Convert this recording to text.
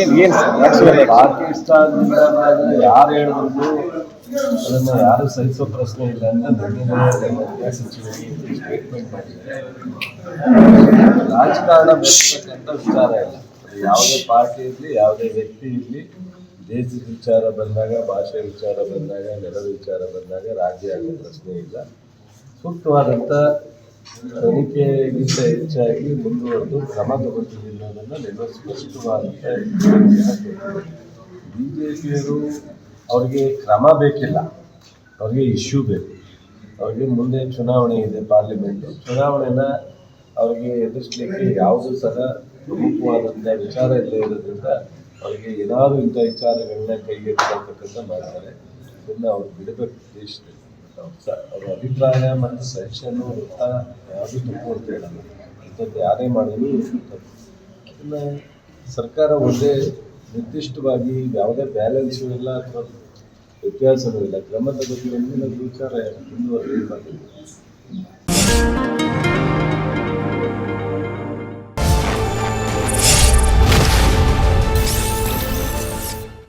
ಏನ್ ಏನ್ ಪಾಕಿಸ್ತಾನದಿಂದ ಯಾರು ಹೇಳಿದ್ರು ಅದನ್ನ ಯಾರು ಸಹಿಸೋ ಪ್ರಶ್ನೆ ಇಲ್ಲ ಅಂತ ನಿನ್ನೆ ಸಚಿವರು ಸ್ಟೇಟ್ಮೆಂಟ್ ಮಾಡಿದ್ದಾರೆ. ರಾಜಕಾರಣ ಬೆಳೆಸ್ತಕ್ಕಂಥ ವಿಚಾರ ಇಲ್ಲ. ಯಾವುದೇ ಪಾರ್ಟಿ ಇರಲಿ, ಯಾವುದೇ ವ್ಯಕ್ತಿ ಇರಲಿ, ದೇಶದ ವಿಚಾರ ಬಂದಾಗ, ಭಾಷೆ ವಿಚಾರ ಬಂದಾಗ, ನೆಲದ ವಿಚಾರ ಬಂದಾಗ ರಾಜ್ಯ ಆಗೋ ಪ್ರಶ್ನೆ ಇಲ್ಲ. ಸೂಕ್ತವಾದಂಥ ತನಿಖೆಗಿಂತ ಹೆಚ್ಚಾಗಿ ಮುಂದುವರೆದು ಕ್ರಮ ತಗೋತೀವಿ ಅನ್ನೋದನ್ನು ನಿನ್ನ ಸ್ಪಷ್ಟವಾದಂಥ ಬಿ ಜೆ ಪಿಯವರು ಅವ್ರಿಗೆ ಕ್ರಮ ಬೇಕಿಲ್ಲ. ಅವ್ರಿಗೆ ಇಶ್ಯೂ ಬೇಕು. ಅವ್ರಿಗೆ ಮುಂದೆ ಚುನಾವಣೆ ಇದೆ ಪಾರ್ಲಿಮೆಂಟು. ಚುನಾವಣೆನ ಅವ್ರಿಗೆ ಎದುರಿಸ್ಲಿಕ್ಕೆ ಯಾವುದೂ ಸಹ ಪ್ರಮುಖವಾದಂಥ ವಿಚಾರ ಇಲ್ಲದೆ ಇರೋದ್ರಿಂದ ಅವರಿಗೆ ಏನಾದ್ರು ಇಂಥ ವಿಚಾರಗಳನ್ನ ಕೈಗೆತ್ತಿರ್ತಕ್ಕಂಥ ಮಾಡ್ತಾರೆ ಇದನ್ನು ಅವ್ರು ಬಿಡಬೇಕು ದೇಶದಲ್ಲಿ. ಅವ್ರ ಅಭಿಪ್ರಾಯ ಮತ್ತು ಸಜೆಷನ್ನು ಅಂತ ಯಾವುದೂ ತಪ್ಪು ಅಂತ ಹೇಳಲ್ಲ ಅಂಥದ್ದು ಯಾರೇ ಮಾಡಿದ್ರು ಅದನ್ನು ಸರ್ಕಾರ ಒಂದೇ ನಿರ್ದಿಷ್ಟವಾಗಿ ಯಾವುದೇ ಬ್ಯಾಲೆನ್ಸು ಇಲ್ಲ ಅಥವಾ ವ್ಯತ್ಯಾಸವೂ ಇಲ್ಲ. ಕ್ರಮ ತಗೋತೀವಿ ಮುಂದಿನ ವಿಚಾರ ಮುಂದುವರೆಯಬಾರ್ದು